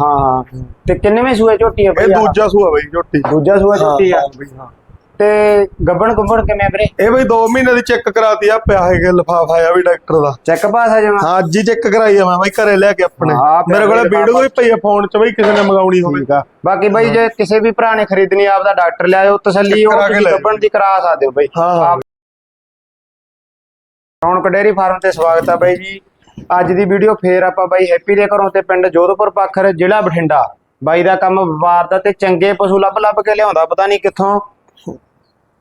ਹਾਂ ਤੇ ਕਿੰਨੇਵੇਂ ਸੂਏ ਝੋਟੀ ਆ ਇਹ ਬਈ ਆਹ? ਦੂਜਾ ਸੂਆ ਬਈ ਝੋਟੀ। ਦੂਜਾ ਸੂਆ ਝੋਟੀ ਆ। ਹਾਂ ਬਈ ਹਾਂ। ਤੇ ਗੱਬਣ ਗੁੱਬਣ ਕਿਵੇਂ ਵੀਰੇ? ਇਹ ਬਈ 2 ਮਹੀਨੇ ਦੀ ਚੈੱਕ ਕਰਾਤੀ ਆ ਪਿਆ ਹੈਗਾ ਲਫਾਫਾ ਆ ਵੀ ਡਾਕਟਰ ਦਾ। ਚੈੱਕ ਪਾਸ ਆ ਜਮਾ? ਹਾਂ ਅੱਜ ਹੀ ਚੈੱਕ ਕਰਾਈ ਆ ਮੈਂ ਬਈ ਘਰੇ ਲੈ ਕੇ ਆਪਣੇ। ਹਾਂ, ਪਿਆ ਮੇਰੇ ਕੋਲੇ। ਵੀਡੀਓ ਵੀ ਪਈ ਆ ਫੋਨ 'ਚ ਬਈ ਕਿਸੇ ਨੇ ਮੰਗਾਉਣੀ ਹੋਵੇ। ਠੀਕ ਆ। ਬਾਕੀ ਬਈ ਜੇ ਕਿਸੇ ਵੀ ਭਰਾ ਨੇ ਖਰੀਦਣੀ ਆਪਦਾ ਡਾਕਟਰ ਲਿਆਓ ਤਸੱਲੀ ਉਹ ਕਰਾ ਕੇ ਤੁਸੀਂ ਲੈ ਗੱਬਣ ਦੀ ਕਰਾ ਸਕਦੇ ਹੋ ਬਈ। ਹਾਂ ਹਾਂ। ਰੌਣਕ ਡੇਅਰੀ ਫਾਰਮ ਤੇ ਸਵਾਗਤ ਆ ਬਾਈ ਜੀ। ਅੱਜ ਦੀ ਵੀਡੀਓ ਫੇਰ ਆਪਾਂ ਬਾਈ ਹੈਪੀ ਦੇ ਘਰੋਂ ਤੇ ਪਿੰਡ ਜੋਧਪੁਰ ਪਾਖਰ ਜ਼ਿਲ੍ਹਾ ਬਠਿੰਡਾ। ਬਾਈ ਦਾ ਕੰਮ ਵਪਾਰ ਦਾ ਤੇ ਚੰਗੇ ਪਸ਼ੂ ਲੱਭ ਲੱਭ ਕੇ ਲਿਆਉਂਦਾ, ਪਤਾ ਨਹੀਂ ਕਿੱਥੋਂ।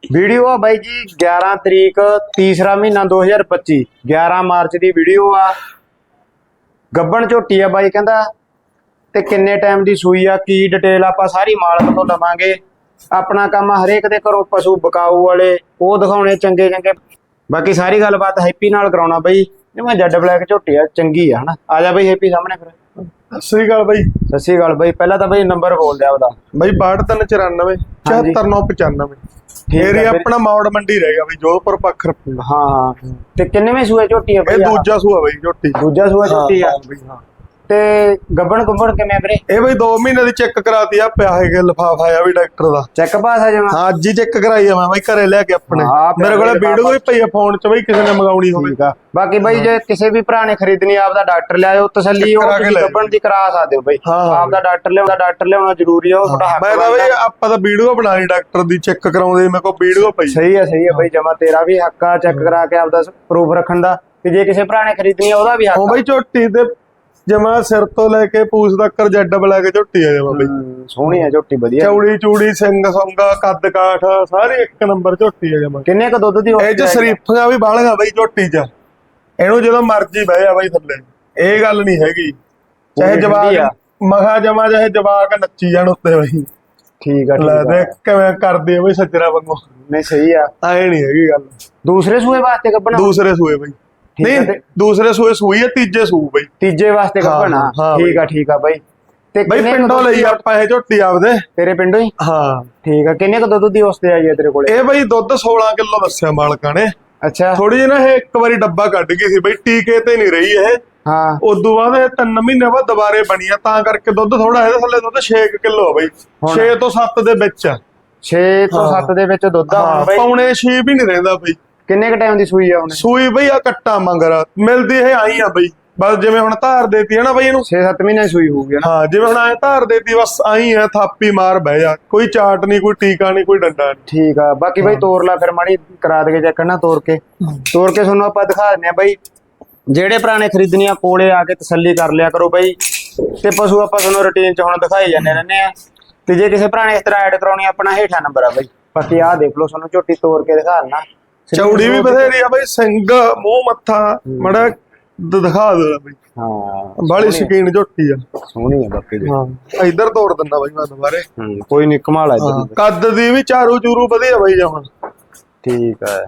ਵੀਡੀਓ ਆ ਬਾਈ ਜੀ 11 ਤਰੀਕ ਤੀਸਰਾ ਮਹੀਨਾ 2025 11 ਮਾਰਚ ਦੀ ਵੀਡੀਓ ਆ। ਗੱਬਣ ਝੋਟੀ ਆ ਬਾਈ ਕਹਿੰਦਾ, ਤੇ ਕਿੰਨੇ ਟਾਈਮ ਦੀ ਸੂਈ ਆ, ਕੀ ਡਿਟੇਲ ਆਪਾਂ ਸਾਰੀ ਮਾਲਕ ਤੋਂ ਲਵਾਂਗੇ। ਆਪਣਾ ਕੰਮ ਹਰੇਕ ਦੇ ਘਰੋਂ ਪਸ਼ੂ ਬਕਾਊ ਵਾਲੇ, ਉਹ ਦਿਖਾਉਣੇ ਚੰਗੇ ਚੰਗੇ ਬਾਕੀ ਸਾਰੀ ਗੱਲਬਾਤ ਹੈਪੀ ਨਾਲ ਕਰਾਉਣਾ ਬਈ। ਜਿਵੇਂ ਜੱਡ ਬਲੈਕ ਝੋਟੀ ਆ ਚੰਗੀ ਆ ਹਨਾ। ਆ ਜਾ ਬਈ ਹੈਪੀ ਸਾਹਮਣੇ ਫਿਰ। ਸਤਿ ਸ੍ਰੀ ਅਕਾਲ ਬਈ। ਸਤਿ ਸ਼੍ਰੀ ਅਕਾਲ ਬਈ ਪਹਿਲਾਂ ਤਾਂ ਬਈ ਨੰਬਰ ਬੋਲ ਦਿਆ ਉਹਦਾ। ਬਈ 6294 ਹਾਂਜੀ। 74995 ਠੀਕ ਆ ਏਰੀਆ। ਆਪਣਾ ਮੌੜ ਮੰਡੀ ਰਹਿ ਗਿਆ ਬਈ ਜੋਧਪੁਰ ਪੱਖਰ ਹਾਂ ਹਾਂ। ਤੇ ਕਿੰਨੇਵੇਂ ਸੂਏ ਝੋਟੀ ਆ ਬਈ? ਦੂਜਾ ਸੂਆ ਬਈ ਝੋਟੀ। ਦੂਜਾ ਸੂਆ ਝੋਟੀ ਆ। ਬਈ ਹਾਂ। ਤੇ ਗੱਬਣ ਗੁੱਬਣ ਕਿਵੇਂ ਵੀਰੇ? ਇਹ ਬਈ 2 ਮਹੀਨੇ ਦੀ ਚੈੱਕ ਕਰਾਤੀ ਆ ਪਿਆ ਹੈਗਾ ਲਫਾਫਾ ਆ ਵੀ ਡਾਕਟਰ ਦਾ। ਚੈੱਕ ਪਾਸ ਆ ਜਮਾ ਹਾਂ ਅੱਜ ਹੀ ਚੈੱਕ ਕਰਾਈ ਆ ਮੈਂ ਬਈ ਘਰੇ ਲੈ ਕੇ ਆਪਣੇ। ਹਾਂ, ਮੇਰੇ ਕੋਲੇ। ਵੀਡੀਓ ਵੀ ਪਈ ਆ ਫੋਨ 'ਚ ਬਈ ਕਿਸੇ ਨੇ ਮੰਗਾਉਣੀ ਹੋਵੇ। ਠੀਕ ਆ। ਬਾਕੀ ਬਈ ਜੇ ਕਿਸੇ ਵੀ ਭਰਾ ਨੇ ਖਰੀਦਣੀ ਆਪਦਾ ਡਾਕਟਰ ਲਿਆਓ ਤਸੱਲੀ ਉਹ ਕਰਾ ਕੇ ਤੁਸੀਂ ਲੈ ਗੱਬਣ ਦੀ ਕਰਾ ਸਕਦੇ ਹੋ ਬਈ। ਹਾਂ, ਹਾਂ। ਆਪਦਾ ਡਾਕਟਰ ਲਿਆਉਂਦਾ ਡਾਕਟਰ ਲਿਆਉਣਾ ਜ਼ਰੂਰੀ ਆ ਉਹ ਤੁਹਾਡਾ ਹੱਕ ਮੈਂ ਤਾਂ ਬਣਦਾ। ਬਈ ਆਪਾਂ ਤਾਂ ਵੀਡੀਓ ਬਣਾ ਲਈ ਡਾਕਟਰ ਦੀ ਚੈੱਕ ਕਰਾਉਂਦੇ ਮੇਰੇ ਕੋਲ ਵੀਡੀਓ ਪਈ। ਸਹੀ ਹੈ ਸਹੀ ਹੈ ਬਈ ਜਮਾ ਤੇਰਾ ਵੀ ਹੱਕ ਆ ਚੈੱਕ ਕਰਾ ਕੇ ਆਪਦਾ ਪ੍ਰੂਫ ਰੱਖਣ ਦਾ। ਤੇ ਜੇ ਕਿਸੇ ਭਰਾ ਨੇ ਖਰੀਦਣੀ ਆ ਉਹਦਾ ਵੀ ਹੱਕ ਉਹ ਬਈ ਝੋਟੀ ਤੇ ਜਮਾ ਸਿਰ ਤੋਂ ਲੈ ਕੇ ਪੂਛ ਤੱਕ ਜੱਡ ਬਲਾ ਕੇ ਝੋਟੀ ਆ ਜਮਾ ਬਈ। ਸੋਹਣੀ ਆ ਝੋਟੀ ਵਧੀਆ। ਚੌੜੀ ਚੂੜੀ ਸਿੰਘ ਸੰਗਾ ਕੱਦ ਕਾਠ ਸਾਰੇ ਇੱਕ ਨੰਬਰ ਝੋਟੀ ਆ ਜਮਾ ਕਿੰਨੇ ਕ ਦੁੱਧ ਦੀ ਇਹ ਚ ਸ਼ਰੀਫੀਆਂ ਵੀ ਬਾਲਗਾ ਬਈ ਝੋਟੀ ਚ। ਇਹਨੂੰ ਜਦੋਂ ਮਰਜ਼ੀ ਬਹਿ ਜਾ ਬਈ ਥੱਲੇ। ਇਹ ਗੱਲ ਨਹੀਂ ਹੈਗੀ। ਚਾਹੇ। ਜਵਾਕ ਮਖਾ ਜਮਾ ਚਾਹੇ ਜਵਾਕ ਨੱਚੀ ਜਾਣ ਉੱਤੇ ਬਈ। ਠੀਕ ਆ ਲੈ ਠੀਕ ਆ। ਦੇਖ ਕਿਵੇਂ ਕਰਦੇ ਆ ਬਈ ਸੱਜਰਾ ਵਾਂਗੂ। ਨਹੀਂ ਸਹੀ ਆ। ਐ ਨਹੀਂ ਹੈਗੀ ਗੱਲ। ਦੂਸਰੇ ਸੂਏ ਵਾਸਤੇ ਕੱਢਣਾ ਦੂਸਰੇ ਸੂਏ ਬਈ। ਨਹੀਂ ਤੇ- ਦੂਸਰੇ ਸੂਏ ਸੂਈ ਹੈ ਤੀਜੇ ਸੂ ਬਈ। ਤੀਜੇ ਵਾਸਤੇ ਹਾਂ, ਹਾਂ ਠੀਕ ਆ ਠੀਕ ਆ ਬਈ। ਤੇ ਬਈ ਕਿੰਨੇ ਕੁ ਪਿੰਡੋਂ ਦੁੱਧ ਲਈ ਦੀ- ਆਪਾਂ ਇਹ ਝੋਟੀ ਆਪਦੇ। ਤੇਰੇ ਪਿੰਡੋਂ ਹੀ? ਹਾਂ। ਠੀਕ ਆ ਕਿੰਨੇ ਕ ਦੁੱਧ ਦੀ ਉਸਤੇ ਆਈ ਹੈ ਤੇਰੇ ਕੋਲੇ? ਇਹ ਬਈ ਦੁੱਧ 16 ਕਿਲੋ ਦੱਸਿਆ ਮਾਲਕਾਂ ਨੇ। ਅੱਛਾ। ਥੋੜੀ ਜਿਹੀ ਨਾ ਇਹ ਇੱਕ ਵਾਰੀ ਡੱਬਾ ਕੱਢ ਗਈ ਸੀ ਬਈ ਟੀਕੇ ਤੇ ਨਹੀਂ ਰਹੀ ਇਹ। ਹਾਂ। ਉਦੋਂ ਬਾਅਦ ਇਹ 3 ਮਹੀਨੇ ਬਾਅਦ ਦੁਬਾਰੇ ਬਣੀ ਆ ਤਾਂ ਕਰਕੇ ਦੁੱਧ ਥੋੜਾ ਇਹਦੇ ਥੱਲੇ ਦੁੱਧ 6 ਕਿਲੋ ਬਈ। ਹੁਣ- 6 ਤੋਂ 7 ਦੇ ਵਿੱਚ ਆ। 6 ਤੋਂ ਹਾਂ। 7 ਦੇ ਵਿੱਚ ਦੁੱਧ ਆ ਹਾਂ ਹੁਣ ਬਈ। ਪੌਣੇ 6 ਵੀ ਨਹੀਂ ਰਹਿੰਦਾ ਬਈ। ਕਿੰਨੇ ਕ ਟਾਈਮ ਦੀ ਸੂਈ ਆ ਹੁਣ ਸੂਈ ਬਈ ਆ ਕੱਟਾ ਮੰਗਰਾ। ਮਿਲਦੀ ਇਹ ਆਈ ਆ ਬਈ। ਬਸ ਜਿਵੇਂ ਹੁਣ ਧਾਰ ਦੇਤੀ ਹੈ ਨਾ ਬਈ ਇਹਨੂੰ। 6-7 ਮਹੀਨੇ ਸੂਈ ਹੋਊਗੀ ਨਾ? ਹਾਂ ਜਿਵੇਂ ਹੁਣ ਐ ਧਾਰ ਦੇਤੀ ਬਸ ਆਈ ਆ ਥਾਪੀ ਮਾਰ ਬਹਿ ਜਾ। ਕੋਈ ਚਾਟ ਨਹੀਂ ਕੋਈ ਟੀਕਾ ਨਹੀਂ ਕੋਈ ਡੰਡਾ ਨਹੀਂ ਠੀਕ ਆ ਬਾਕੀ ਬਈ ਤੋਰ ਲਾ ਫਿਰ ਮਾੜੀ ਕਰਾ ਦੇ ਚੈੱਕ ਨਾ ਤੋਰ ਕੇ। ਤੋਰ ਕੇ ਤੁਹਾਨੂੰ ਆਪਾਂ ਦਿਖਾ ਦਿੰਦੇ ਆ ਬਈ ਜਿਹੜੇ ਪੁਰਾਣੇ ਖਰੀਦਣੀਆਂ ਕੋਲੇ ਆ ਕੇ ਤਸੱਲੀ ਕਰ ਲਿਆ ਕਰੋ ਬਈ। ਤੇ ਪਸ਼ੂ ਆਪਾਂ ਤੁਹਾਨੂੰ ਰੁਟੀਨ ਚ ਹੁਣ ਦਿਖਾਈ ਜਾਂਦੇ ਰਹਿੰਦੇ ਆ ਤੇ ਜੇ ਕਿਸੇ ਭਰਾ ਨੇ ਇਸ ਤਰ੍ਹਾਂ ਐਡ ਕਰਾਉਣੀ ਆਪਣਾ ਹੇਠਾਂ ਨੰਬਰ ਆ ਬਈ। ਬਾਕੀ ਆਹ ਦੇਖ ਲਓ ਤੁਹਾਨੂੰ ਝੋਟੀ ਤੋਰ ਕੇ ਦਿਖਾ ਦਿੰਨਾ ਚੌੜੀ ਵੀ ਬਥੇਰੀ ਆ ਬਈ ਸਿੰਘ ਮੂੰਹ ਮੱਥਾ ਮੜਾ ਦਿਖਾ ਦੇ ਬਈ। ਹਾਂ ਬਾਲੀ ਸ਼ਕੀਨ ਝੋਟੀ ਆ। ਸੋਹਣੀ ਆ ਬਾਕੀ ਦੀ ਹਾਂ ਇੱਧਰ ਤੋੜ ਦਿੰਦਾ ਬਈ ਮੈਂ ਦੁਬਾਰੇ। ਹੂੰ ਕੋਈ ਨਹੀਂ ਕਮਾਲ ਆ ਇੱਧਰ। ਕੱਦ ਦੀ ਵੀ ਚਾਰੂ ਚੂਰੂ ਵਧੀਆ ਬਈ ਜਮਨ ਠੀਕ ਆ।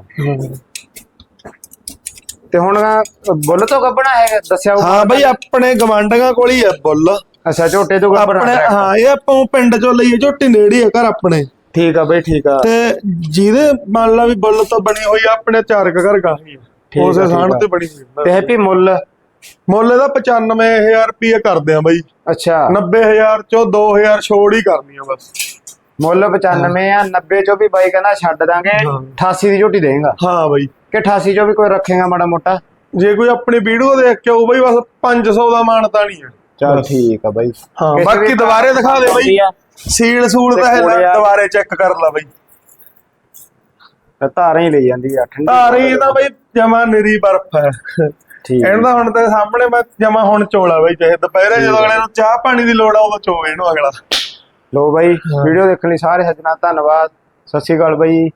ਤੇ ਹੁਣ ਬੁੱਲ ਤੋਂ ਕੱਢਣਾ ਹੈ ਦੱਸਿਆ। ਹਾਂ ਬਈ ਆਪਣੇ ਗਵਾਂਡੀਆਂ ਕੋਲ ਹੀ ਆ ਬੁੱਲ। ਅੱਛਾ ਝੋਟੇ ਤੋਂ ਆਪਣੇ ਕੱਢਣਾ ਹਾਂ ਇਹ ਆਪਾਂ ਪਿੰਡ ਚੋਂ ਲਈਏ ਝੋਟੀ ਨੇੜੇ ਆ ਘਰ ਆਪਣੇ। ਠੀਕ ਆ ਬਈ ਠੀਕ ਆ। ਤੇ ਜਿਹਦੇ ਮੰਨ ਲਾ ਵੀ ਬੁੱਲ ਤੋਂ ਬਣੀ ਹੋਈ ਆ, ਆਪਣੇ ਚਾਰ ਕੁ ਘਰ ਗਾਹੀ ਆ ਠੀਕ ਆ, ਉਸੇ ਠੀਕ ਸਾਣ ਆ। ਤੇ ਬਣੀ ਹੋਈ ਆ। ਤੇ ਹੈਪੀ ਮੁੱਲ? ਮੁੱਲ ਇਹਦਾ 95000 ਰੁਪਏ ਕਰਦੇ ਆ ਬਈ। ਅੱਛਾ। 90000 ਚੋਂ 2000 ਛੋੜ ਹੀ ਕਰਨੀ ਆ ਬਸ। ਮੁੱਲ 95 ਆ 90 ਚੋਂ ਵੀ ਬਾਈ ਕਹਿੰਦਾ ਛੱਡ ਦਾਂਗੇ ਹਾਂ। 88 ਦੀ ਝੋਟੀ ਦੇਗਾ। ਹਾਂ ਬਈ। ਕਿ 88 ਚੋਂ ਵੀ ਕੋਈ ਰੱਖੇਗਾ ਮਾੜਾ ਮੋਟਾ? ਜੇ ਕੋਈ ਆਪਣੀ ਵੀਡੀਓ ਦੇਖ ਕੇ ਆਊ ਬਈ ਬਸ 500 ਦਾ ਮਾਨਤਾ ਨਹੀਂ ਆ। ਚਲ ਠੀਕ ਆ ਬਾਈ। ਹਾਂ। ਬਾਕੀ ਦੁਬਾਰੇ ਦਿਖਾ ਦੇ ਬਈ। ਸੀਲ ਸੂਲ ਤੇ ਤਾਂ ਹੈ। ਦੁਬਾਰੇ ਚੈੱਕ ਕਰ ਲਾ ਬਈ। ਤੇ ਧਾਰਾਂ ਹੀ ਲਈ ਜਾਂਦੀ ਆ ਠੰਡੀ ਧਾਰੀ ਇਹਦਾ ਬਈ ਜਮਾ ਨਿਰੀ ਬਰਫ ਹੈ। ਠੀਕ ਆ। ਇਹਨਾਂ ਹੁਣ ਤੇ ਸਾਹਮਣੇ ਮੈਂ ਜਮਾ ਹੁਣ ਚੋਲਾ ਬਈ ਚਾਹੇ ਦੁਪਹਿਰੇ ਜਦੋਂ ਅਗਲੇ ਨੂੰ ਚਾਹ ਪਾਣੀ ਦੀ ਲੋੜ ਆ ਉਦੋਂ ਚੋਵੇ ਇਹਨੂੰ ਅਗਲਾ। ਲੋ ਬਾਈ ਵੀਡੀਓ ਦੇਖਣ ਲਈ ਸਾਰੇ ਸੱਜਣਾ ਧੰਨਵਾਦ। ਸਤਿ ਸ਼੍ਰੀ ਅਕਾਲ ਬਾਈ।